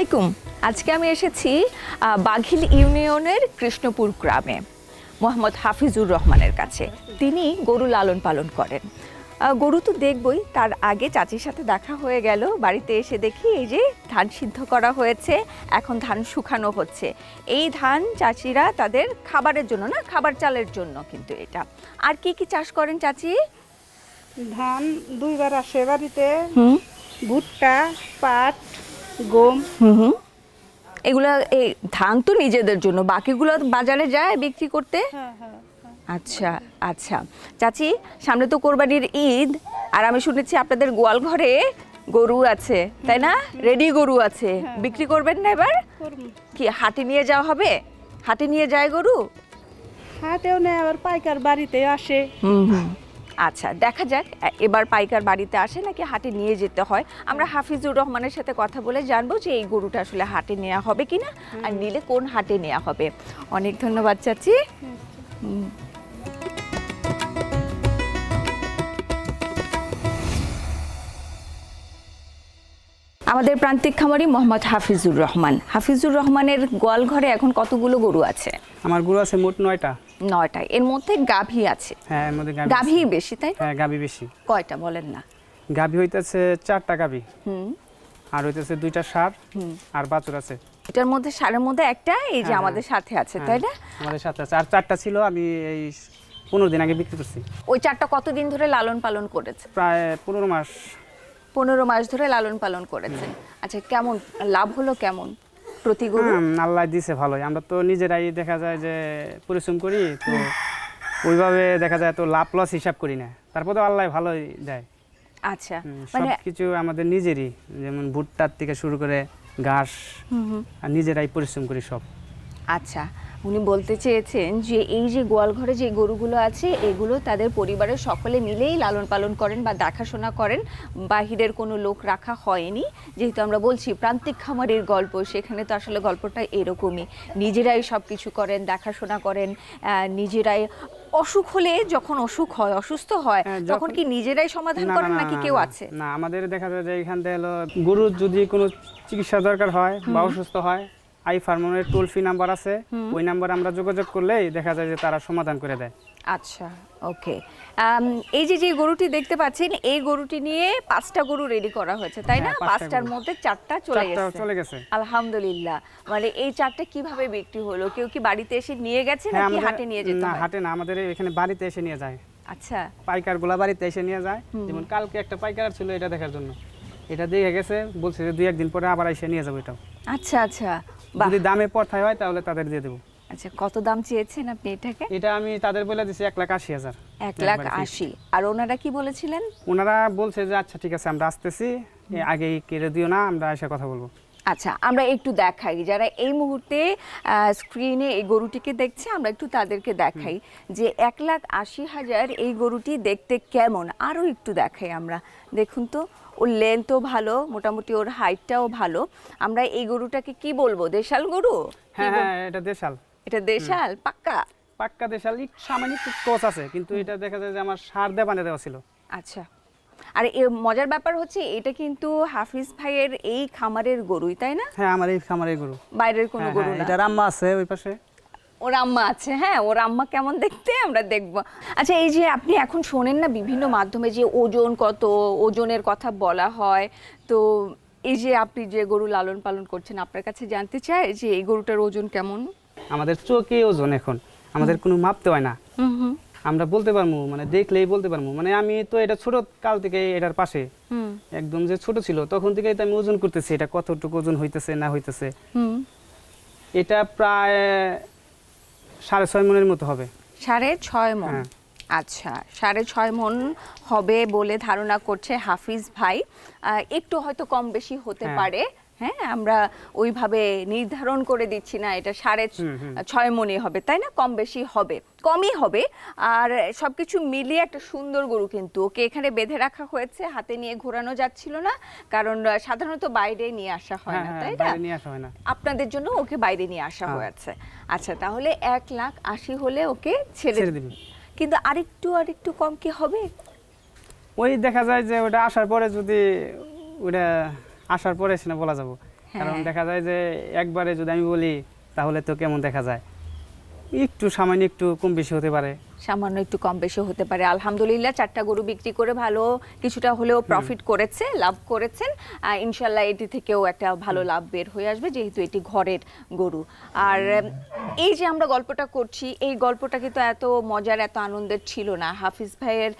আলাইকুম। আজকে আমি এসেছি বাঘিল ইউনিয়নের কৃষ্ণপুর গ্রামে মোহাম্মদ হাফিজুর রহমানের কাছে। তিনি গরু লালন পালন করেন। গরু তো দেখবই তার আগে চাচির সাথে দেখা হয়ে গেল বাড়িতে এসে দেখি এই যে ধান সিদ্ধ করা হয়েছে এখন ধান শুকানো হচ্ছে। এই ধান চাচিরা তাদের খাবারের জন্য না খাবার চালের জন্য কিন্তু এটা। আর কি কি চাষ করেন চাচি? ধান দুইবার আসে বাড়িতে। ভুট্টা পাট গম। হুম হুম। এগুলো এই ধান তো নিজেদের জন্য বাকিগুলো বাজারে যায় বিক্রি করতে? হ্যাঁ হ্যাঁ আচ্ছা আচ্ছা। চাচি সামনে তো কোরবানির ঈদ আর আমি শুনেছি আপনাদের গোয়াল ঘরে গরু আছে তাই না? রেডি গরু আছে। বিক্রি করবেন না এবার? কি হাটে নিয়ে যাওয়া হবে? হাটে নিয়ে যায় গরু? হাটেও নেই আবার পাইকার বাড়িতে আসে। হুম হুম। আচ্ছা দেখা যাক এবার পাইকার বাড়িতে আসে নাকি হাটে নিয়ে যেতে হয়? আমরা হাফিজুর রহমানের সাথে কথা বলে জানব যে এই গরুটা আসলে হাটে নেওয়া হবে কিনা আর নিলে কোন হাটে নেওয়া হবে। অনেক ধন্যবাদ চাচি। আমাদের প্রান্তিক খামারি মোহাম্মদ হাফিজুর রহমান। হাফিজুর রহমানের গোয়াল ঘরে এখন কতগুলো গরু আছে? আমার গরু আছে মোট নয়টা। নয়টায়। এর মধ্যে গাভী আছে। হ্যাঁ এর মধ্যে গাভী বেশি তাই হ্যাঁ গাভী বেশি। কয়টা বলেন না? গাভী হইতেছে চারটা গাভী। হুম। আর হইতেছে দুইটা সার। আর বাছুর আছে। এটার মধ্যে সারের মধ্যে একটা এই যে হ্যাঁ, আমাদের সাথে আছে তাই না? হ্যাঁ, আমাদের সাথে আছে। আর চারটা ছিল আমি এই পনেরো দিন আগে বিক্রি করছি। ওই চারটা কতদিন ধরে লালন পালন করেছে? প্রায় পনেরো মাস। পনেরো মাস ধরে লালন পালন করেছে। আচ্ছা কেমন? লাভ হলো কেমন? প্রতি গরু? আল্লাহ দিছে ভালোই। আমরা তো নিজেরাই দেখা যায় যে পরিশ্রম করি তো ওইভাবে দেখা যায় তো লাভ লস হিসাব করি না। তারপর তো আল্লাহ ভালোই দেয়। আচ্ছা মানে কিছু আমাদের নিজেরই। যেমন ভুট্টার থেকে শুরু করে ঘাস নিজেরাই পরিশ্রম করি সব। আচ্ছা উনি বলতে চেয়েছেন যে এই যে গোয়ালঘরে যে গরুগুলো আছে এগুলো তাদের পরিবারের সকলে মিলেই লালন পালন করেন বা দেখাশোনা করেন। বাহিরের কোনো লোক রাখা হয়নি। যেহেতু আমরা বলছি প্রান্তিক খামারের গল্প সেখানে তো আসলে গল্পটা এরকমই। নিজেরাই সব কিছু করেন দেখাশোনা করেন আহ, নিজেরাই অসুখ হলে যখন অসুখ হয় অসুস্থ হয় হ্যাঁ, তখন যখন- কি নিজেরাই সমাধান করেন নাকি কেউ আছে? না আমাদের দেখা যায় যে এখান থেকে গরুর যদি কোনো চিকিৎসা দরকার হয় বা অসুস্থ হয় আই ফার্মনের টোল ফ্রি নাম্বার আছে ওই নাম্বারে আমরা যোগাযোগ করলেই দেখা যায় যে তারা সমাধান করে দেয়। আচ্ছা ওকে। এই যে যে গরুটি দেখতে পাচ্ছেন এই গরুটি নিয়ে পাঁচটা গরু রেডি করা হয়েছে তাই না? হ্যাঁ, পাঁচটার মধ্যে চারটা চলে চারটা গেছে। চলে গেছে। আলহামদুলিল্লাহ। মানে এই চারটা কীভাবে বিক্রি হলো? কেউ কি বাড়িতে এসে নিয়ে গেছে হ্যাঁ নাকি হাটে নিয়ে যেতে না হাটে না আমাদের এখানে বাড়িতে এসে নিয়ে যায়। আচ্ছা। পাইকারগুলা বাড়িতে এসে নিয়ে যায়। যেমন কালকে একটা পাইকার ছিল এটা দেখার জন্য। এটা দিয়ে গেছে বলছে যে দুই একদিন পরে আবার এসে নিয়ে যাব এটা আচ্ছা আচ্ছা। যদি দামে পড়ায় হয় তাহলে তাদের দিয়ে দেবো। আচ্ছা কত দাম চেয়েছেন আপনি এটাকে? এটা আমি তাদের বলে দিচ্ছি এক লাখ আশি হাজার। এক লাখ আশি। আর ওনারা কি বলেছিলেন? ওনারা বলছে যে আচ্ছা ঠিক আছে আমরা আসতেছি। আগে কেড়ে দিও না আমরা এসে কথা বলব। আচ্ছা আমরা একটু দেখাই। যারা এই মুহূর্তে স্ক্রিনে এই গরুটিকে দেখছে আমরা একটু তাদেরকে দেখাই। যে এক লাখ আশি হাজার এই গরুটি দেখতে কেমন? আরও একটু দেখাই আমরা। দেখুন তো ওর লেন্থও ভালো মোটামুটি ওর হাইটটাও ভালো। আমরা এই গরুটাকে কি বলব? দেশাল গরু? হ্যাঁ হ্যাঁ এটা দেশাল। এটা দেশাল? পাক্কা? পাক্কা দেশাল সামান্য একটু কোচ আছে কিন্তু এটা দেখা যায় যে আমার সার দিয়ে বানিয়ে দেওয়া ছিল। আচ্ছা। আর এ মজার ব্যাপার হচ্ছে এটা কিন্তু হাফিজ ভাইয়ের এই খামারের গরুই তাই না? হ্যাঁ আমার এই খামারের গরু। বাইরের কোনো হ্যাঁ, গরু হ্যাঁ, না। এটা রাম্মা আছে ওই পাশে। ওর আম্মা আছে হ্যাঁ? ওর আম্মা কেমন দেখতে? আমরা দেখব। আচ্ছা এই যে আপনি এখন শোনেন না বিভিন্ন মাধ্যমে যে ওজন কত ওজনের কথা বলা হয় তো এই যে আপনি যে গরু লালন পালন করছেন আপনার কাছে জানতে চাই যে এই গরুটার ওজন কেমন? আমাদের চোখে ওজন এখন আমাদের কোনো মাপতে হয় না। আমরা বলতে পারব মানে দেখলেই বলতে পারব মানে আমি তো এটা ছোট কাল থেকে এটার পাশে। হুম। একদম যে ছোট ছিল তখন থেকেই তো আমি ওজন করতেছি এটা কতটুকু ওজন হইতেছে না হইতেছে। হুম। এটা প্রায় সাড়ে ছয় মনের মতো হবে সাড়ে ছয় মন হ্যাঁ। আচ্ছা সাড়ে ছয় মন হবে বলে ধারণা করছে হাফিজ ভাই একটু হয়তো কম বেশি হতে হ্যাঁ। পারে হ্যাঁ আমরা ওইভাবে নির্ধারণ করে দিচ্ছি না এটা সাড়ে। ছয় মনে হবে তাই না? কম বেশি হবে কমই হবে। আর সবকিছু মিলিয়ে একটা সুন্দর গরু কিন্তু ওকে এখানে বেঁধে রাখা হয়েছে হাতে নিয়ে ঘোরানো যাচ্ছিল না কারণ সাধারণত বাইরে নিয়ে আসা হয় হ্যাঁ না হ্যাঁ তাই না? হয় আপনাদের জন্য ওকে বাইরে নিয়ে আসা হ্যাঁ। হয়েছে। আচ্ছা তাহলে এক লাখ আশি হলে ওকে ছেড়ে ছেড়ে দিবি। কিন্তু আরেকটু আরেকটু কম কি হবে? ওই দেখা যায় যে ওটা আসার পরে যদি ওটা আসার পরে সেটা বলা যাব। কারণ হ্যাঁ। দেখা যায় যে একবারে যদি আমি বলি তাহলে তো কেমন দেখা যায়? একটু সামান্য একটু কম বেশি হতে পারে। সামান্য একটু কম বেশি হতে পারে। আলহামদুলিল্লাহ চারটা গরু বিক্রি করে ভালো কিছুটা হলেও প্রফিট করেছে লাভ করেছেন। ইনশাল্লাহ এটি থেকেও একটা ভালো লাভ বের হয়ে আসবে যেহেতু এটি ঘরের গরু। আর এই যে আমরা গল্পটা করছি এই গল্পটা কিন্তু এত মজার এত আনন্দের ছিল না। হাফিজ ভাইয়ের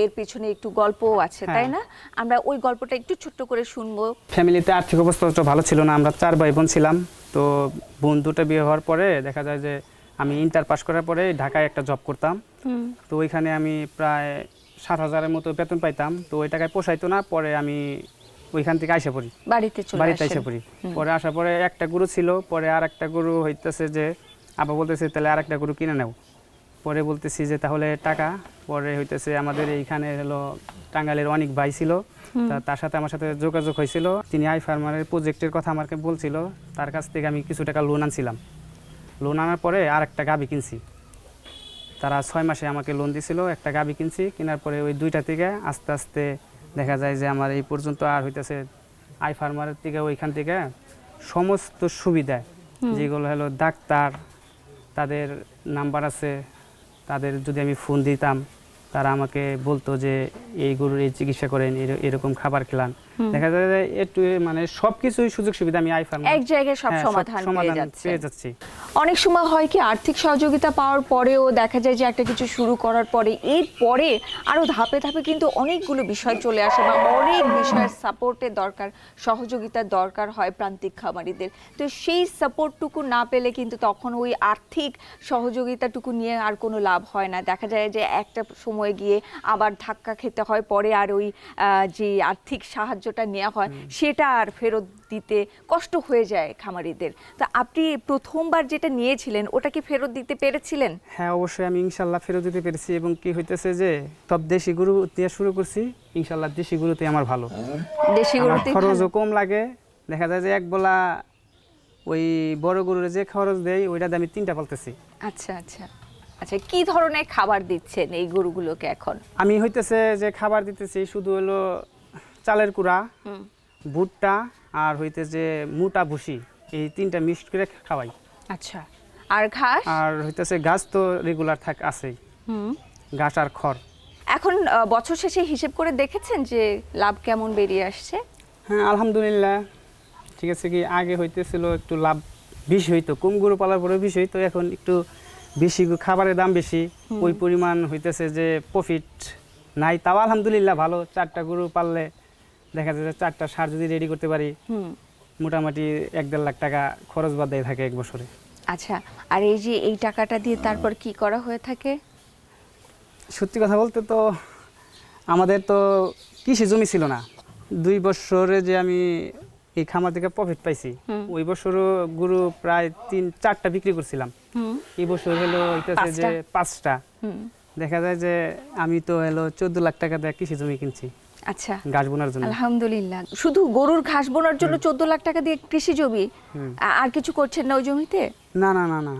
এর পিছনে একটু গল্পও আছে তাই হ্যাঁ। না? আমরা ওই গল্পটা একটু ছোট্ট করে শুনব। ফ্যামিলিতে আর্থিক অবস্থা ভালো ছিল না আমরা চার ভাই বোন ছিলাম। তো বোন দুটো বিয়ে হওয়ার পরে দেখা যায় যে আমি ইন্টার পাস করার পরে ঢাকায় একটা জব করতাম। তো ওইখানে আমি প্রায় সাত হাজারের মতো বেতন পাইতাম। তো ওই টাকায় পোষাইতো না পরে আমি ওইখান থেকে আইসা পড়ি। বাড়িতে বাড়িতে আইসা পড়ি। পরে আসার পরে একটা গরু ছিল পরে আর একটা গরু হইতেছে যে আবার বলতেছে তাহলে আর একটা গরু কিনে নেও। পরে বলতেছি যে তাহলে টাকা। পরে হইতেছে আমাদের এইখানে হলো টাঙ্গাইলের অনেক ভাই ছিল। তার সাথে আমার সাথে যোগাযোগ হয়েছিল তিনি আই ফার্মারের প্রজেক্টের কথা আমাকে বলছিল। তার কাছ থেকে আমি কিছু টাকা লোন আনছিলাম। লোন আনার পরে আর একটা গাবি কিনছি। তারা ছয় মাসে আমাকে লোন দিছিল একটা গাবি কিনছি কেনার পরে ওই দুইটা থেকে আস্তে আস্তে দেখা যায় যে আমার এই পর্যন্ত আর হইতেছে আই ফার্মারের থেকে ওইখান থেকে সমস্ত সুবিধা। যেগুলো হলো ডাক্তার তাদের নাম্বার আছে তাদের যদি আমি ফোন দিতাম তারা আমাকে বলতো যে এই গরুর এই চিকিৎসা করেন এরকম খাবার খেলান। দেখা যায় যে একটু মানে সব কিছুই সুযোগ সুবিধা আমি আই ফার্মার এক জায়গায় সব সমাধান পেয়ে যাচ্ছে। পেয়ে যাচ্ছি। অনেক সময় হয় কি আর্থিক সহযোগিতা পাওয়ার পরেও দেখা যায় যে একটা কিছু শুরু করার পরে এর পরে আরও ধাপে ধাপে কিন্তু অনেকগুলো বিষয় চলে আসে বা অনেক বিষয়ের সাপোর্টের দরকার সহযোগিতার দরকার হয় প্রান্তিক খামারিদের। তো সেই সাপোর্টটুকু না পেলে কিন্তু তখন ওই আর্থিক সহযোগিতাটুকু নিয়ে আর কোনো লাভ হয় না। দেখা যায় যে একটা সময় গিয়ে আবার ধাক্কা খেতে হয় পরে আর ওই যে আর্থিক সাহায্যটা নেওয়া হয় সেটা আর ফেরত দিতে কষ্ট হয়ে যায় খামারিদের। তা আপনি প্রথমবার যেটা নিয়েছিলেন ওটা কি ফেরত দিতে পেরেছিলেন? হ্যাঁ অবশ্যই আমি ইনশাল্লাহ ফেরত দিতে পেরেছি এবং কি হইতেছে যে সব দেশি গরু দিয়ে শুরু করছি ইনশাল্লাহ দেশি গরুতে আমার ভালো। দেশি গরুতে খরচও কম লাগে। দেখা যায় যে এক বেলা ওই বড় গরুর যে খরচ দেয় ওইটাতে আমি তিনটা পালতেছি। আচ্ছা আচ্ছা। আচ্ছা কি ধরনের খাবার দিচ্ছেন এই গরুগুলোকে এখন? আমি হইতেছে যে খাবার দিতেছি শুধু হলো চালের কুড়া ভুট্টা আর হইতে যে মোটা ভুসি এই তিনটা মিক্সড করে খাওয়াই। আচ্ছা আর ঘাস? আর হইতেছে গাছ তো রেগুলার থাক আছেই। হুম। ঘাস আর খড়। এখন বছর শেষে হিসেব করে দেখেছেন যে লাভ কেমন বেরিয়ে আসছে? হ্যাঁ আলহামদুলিল্লাহ। ঠিক আছে কি আগে হইতেছিল একটু লাভ বেশি হইতো কম গরু পালার পরে বেশি হইতো এখন একটু বেশি খাবারের দাম বেশি। ওই পরিমাণ হইতেছে যে প্রফিট নাই। তাও আলহামদুলিল্লাহ ভালো। চারটা গরু পাললে দেখা যায় যে চারটা সার যদি রেডি করতে পারি মোটামুটি এক দেড় লাখ টাকা খরচ বাদ দিয়ে থাকে এক বছরে। আচ্ছা আর এই যে এই টাকাটা দিয়ে তারপর কি করা হয়ে থাকে? সত্যি কথা বলতে তো আমাদের তো কৃষি জমি ছিল না। দুই বছরে যে আমি এই খামার থেকে প্রফিট পাইছি। ওই বছরও গরু প্রায় তিন চারটা বিক্রি করছিলাম। এই বছর হলো হইতেছে যে পাঁচটা? দেখা যায় যে আমি তো হলো চোদ্দ লাখ টাকা দিয়ে কৃষি জমি কিনছি। আচ্ছা। গাছ বোনার জন্য। আলহামদুলিল্লাহ। শুধু গরুর ঘাস বোনার জন্য চোদ্দ লাখ টাকা দিয়ে কৃষি জমি আর কিছু করছেন না ওই জমিতে? না না না না।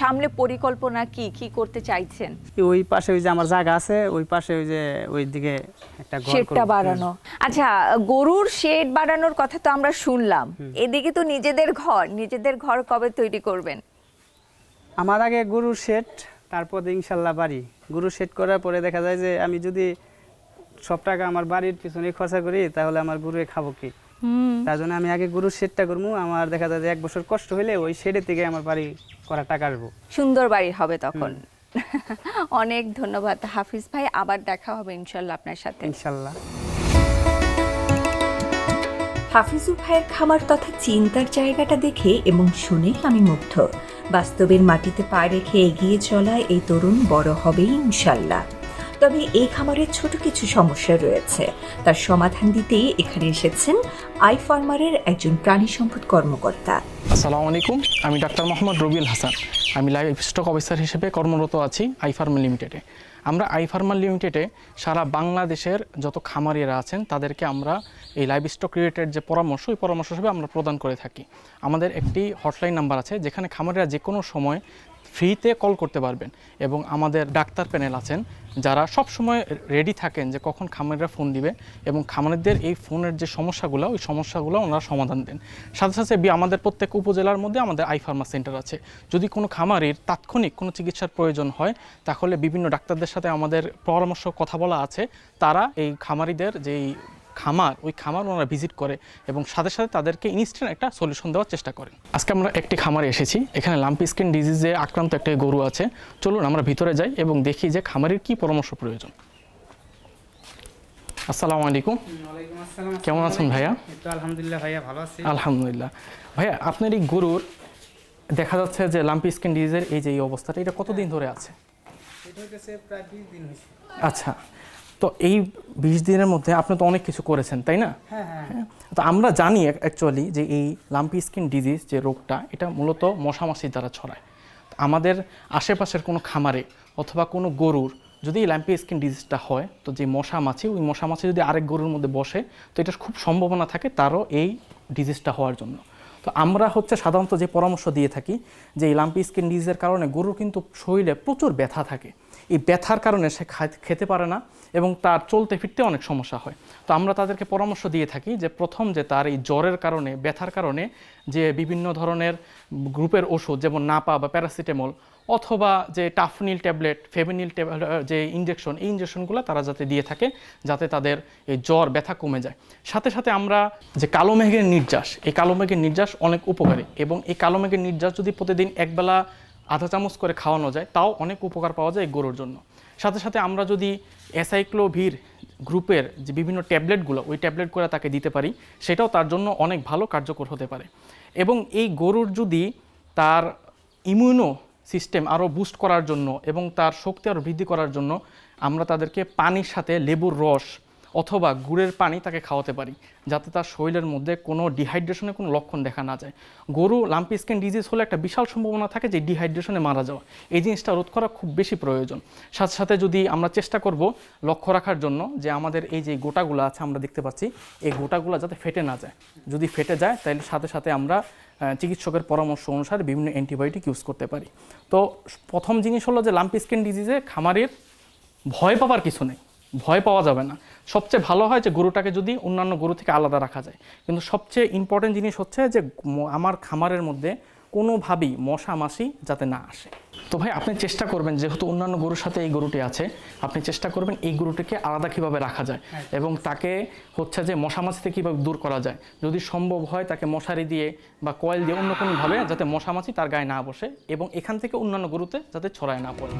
সামনে পরিকল্পনা কি? কি করতে চাইছেন? ওই পাশে ওই যে আমার জায়গা আছে ওই পাশে ওই যে ওই দিকে একটা ঘর শেডটা বাড়ানো। আচ্ছা গরুর শেড বাড়ানোর কথা তো আমরা শুনলাম। এদিকে তো নিজেদের ঘর নিজেদের ঘর কবে তৈরি করবেন? আমার আগে গরুর শেড তারপর ইনশাল্লাহ বাড়ি। গরুর শেড করার পরে দেখা যায় যে আমি যদি সব টাকা আমার বাড়ির পিছনে খরচা করি তাহলে আমার গরুয়ে খাব কি? তার জন্য আমি আগে গরুর শেডটা করব আমার দেখা যায় যে এক বছর কষ্ট হলে ওই শেডের থেকে আমার বাড়ি করা টাকা আসব। সুন্দর বাড়ি হবে তখন। অনেক ধন্যবাদ হাফিজ ভাই আবার দেখা হবে ইনশাল্লাহ আপনার সাথে। ইনশাল্লাহ। হাফিজুর ভাইয়ের খামার তথা চিন্তার জায়গাটা দেখে এবং শুনে আমি মুগ্ধ। বাস্তবের মাটিতে পা রেখে এগিয়ে চলায় এই তরুণ বড় হবেই ইনশাল্লাহ। তবে এই খামারের ছোট কিছু সমস্যা রয়েছে। তার সমাধান দিতেই এখানে এসেছেন আই ফার্মারের একজন প্রাণী সম্পদ কর্মকর্তা। আসসালামু আলাইকুম, আমি ডাক্তার মোহাম্মদ রবিউল হাসান। আমি লাইভ স্টক অফিসার হিসেবে কর্মরত আছি আইফার্মা লিমিটেডে। আমরা আইফার্মা লিমিটেডে সারা বাংলাদেশের যত খামারিরা আছেন, তাদেরকে আমরা এই লাইভ স্টক রিলেটেড যে পরামর্শ, ওই পরামর্শ হিসেবে আমরা প্রদান করে থাকি। আমাদের একটি হটলাইন নাম্বার আছে, যেখানে খামারিরা যে কোনো সময় ফ্রিতে কল করতে পারবেন এবং আমাদের ডাক্তার প্যানেল আছেন যারা সব সময় রেডি থাকেন যে কখন খামারিরা ফোন দিবে এবং খামারিদের এই ফোনের যে সমস্যাগুলো, ওই সমস্যাগুলো ওনারা সমাধান দেন। সাথে সাথে আমাদের প্রত্যেক উপজেলার মধ্যে আমাদের আই ফার্মা সেন্টার আছে। যদি কোনো খামারির তাৎক্ষণিক কোনো চিকিৎসার প্রয়োজন হয়, তাহলে বিভিন্ন ডাক্তারদের সাথে আমাদের পরামর্শ, কথা বলা আছে। তারা এই খামারিদের যেই খামার ওই খামার ওনারা ভিজিট করে এবং সাথে সাথে তাদেরকে ইনস্ট্যান্ট একটা সলিউশন দেওয়ার চেষ্টা করেন। আজকে আমরা একটি খামারে এসেছি এখানে লাম্পি স্কিন ডিজিজে আক্রান্ত একটা গরু আছে। চলুন আমরা ভিতরে যাই এবং দেখি যে খামারের কি পরামর্শ প্রয়োজন। আসসালামু আলাইকুম। কেমন আছেন ভাইয়া? আলহামদুলিল্লাহ ভাইয়া ভালো আছি। আলহামদুলিল্লাহ। ভাইয়া আপনার এই গরুর দেখা যাচ্ছে যে লাম্পি স্কিন ডিজিজের এই যে এই অবস্থাটা এটা কতদিন ধরে আছে? আচ্ছা তো এই বিশ দিনের মধ্যে আপনি তো অনেক কিছু করেছেন তাই না? হ্যাঁ হ্যাঁ। হ্যাঁ, তো আমরা জানি অ্যাকচুয়ালি যে এই লাম্পি স্কিন ডিজিজ যে রোগটা এটা মূলত মশামাছির দ্বারা ছড়ায়। আমাদের আশেপাশের কোনো খামারে অথবা কোনো গরুর যদি এই ল্যাম্পি স্কিন ডিজিজটা হয় তো যে মশা মাছি ওই মশা মাছি যদি আরেক গরুর মধ্যে বসে তো এটার খুব সম্ভাবনা থাকে তারও এই ডিজিজটা হওয়ার জন্য। তো আমরা হচ্ছে সাধারণত যে পরামর্শ দিয়ে থাকি যে এই লাম্পি স্কিন ডিজিজের কারণে গরুর কিন্তু শরীরে প্রচুর ব্যথা থাকে। এই ব্যথার কারণে সে খেতে পারে না এবং তার চলতে ফিরতে অনেক সমস্যা হয়। তো আমরা তাদেরকে পরামর্শ দিয়ে থাকি যে প্রথম যে তার এই জ্বরের কারণে, ব্যথার কারণে যে বিভিন্ন ধরনের গ্রুপের ওষুধ যেমন নাপা বা প্যারাসিটামল অথবা যে টাফনিল ট্যাবলেট, ফেভিনিল যে ইঞ্জেকশন এই ইঞ্জেকশনগুলো তারা যাতে দিয়ে থাকে যাতে তাদের এই জ্বর, ব্যথা কমে যায়। সাথে সাথে আমরা যে কালো মেঘের নির্যাস, এই কালো মেঘের নির্যাস অনেক উপকারী এবং এই কালো মেঘের নির্যাস যদি প্রতিদিন একবেলা আধা চামচ করে খাওয়ানো যায়, তাও অনেক উপকার পাওয়া যায় গরুর জন্য। সাথে সাথে আমরা যদি অ্যাসাইক্লোভির গ্রুপের যে বিভিন্ন ট্যাবলেটগুলো, ওই ট্যাবলেটগুলো তাকে দিতে পারি, সেটাও তার জন্য অনেক ভালো কার্যকর হতে পারে। এবং এই গরুর যদি তার ইমিউনো সিস্টেম আরও বুস্ট করার জন্য এবং তার শক্তি আরও বৃদ্ধি করার জন্য আমরা তাদেরকে পানির সাথে লেবুর রস অথবা গুড়ের পানি তাকে খাওয়াতে পারি, যাতে তার শরীরের মধ্যে কোনো ডিহাইড্রেশনের কোনো লক্ষণ দেখা না যায়। গরু লাম্পি স্কিন ডিজিজ হলে একটা বিশাল সম্ভাবনা থাকে যে ডিহাইড্রেশনে মারা যাওয়া। এই জিনিসটা রোধ করা খুব বেশি প্রয়োজন। সাথে সাথে যদি আমরা চেষ্টা করব লক্ষ্য রাখার জন্য যে আমাদের এই যে গোটাগুলো আছে আমরা দেখতে পাচ্ছি, এই গোটাগুলো যাতে ফেটে না যায়। যদি ফেটে যায়, তাহলে সাথে সাথে আমরা চিকিৎসকের পরামর্শ অনুসারে বিভিন্ন অ্যান্টিবায়োটিক ইউজ করতে পারি। তো প্রথম জিনিস হলো যে লাম্পি স্কিন ডিজিজে খামারের ভয় পাওয়ার কিছু নেই। ভয় পাওয়া যাবে না। সবচেয়ে ভালো হয় যে গরুটাকে যদি অন্যান্য গরু থেকে আলাদা রাখা যায়। কিন্তু সবচেয়ে ইম্পর্টেন্ট জিনিস হচ্ছে যে আমার খামারের মধ্যে কোনোভাবেই মশা, মাছি যাতে না আসে। তো ভাই, আপনি চেষ্টা করবেন, যেহেতু অন্যান্য গরুর সাথে এই গরুটি আছে, আপনি চেষ্টা করবেন এই গরুটিকে আলাদা কীভাবে রাখা যায় এবং তাকে হচ্ছে যে মশা, মাছি থেকে কীভাবে দূর করা যায়। যদি সম্ভব হয় তাকে মশারি দিয়ে বা কয়েল দিয়ে অন্য কোনোভাবে যাতে মশা, মাছি তার গায়ে না বসে এবং এখান থেকে অন্যান্য গরুতে যাতে ছড়ায় না পড়ে।